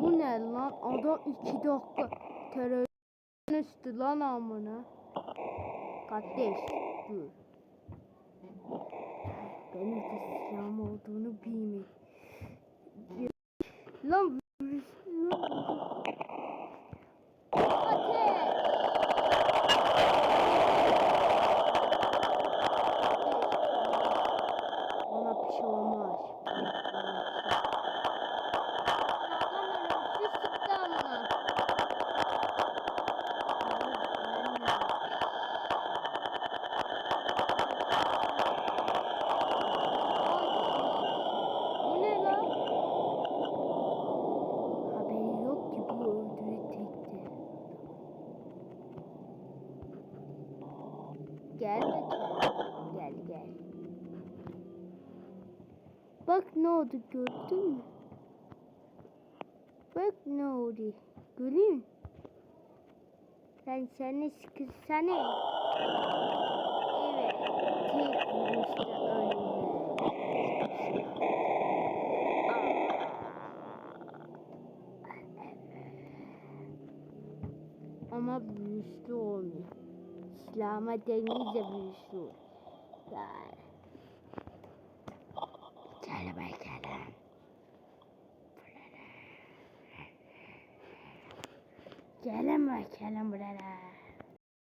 Bu ne lan? Adam iki dakika terörist üstü lan amına. Kardeş dur. Benim de silahım olduğunu bilmiyorum. Lan Gel bakalım. Gel gel. Bak ne oldu gördün mü? Bak ne oldu. Musun? Sen seni sıkırsana. Evet. Tek vuruşta ölüme. Ama büyüsü olmuyor. Silahıma denince büyüsü olur. Yani. Gel bakalım. Gelin bakalım buraya.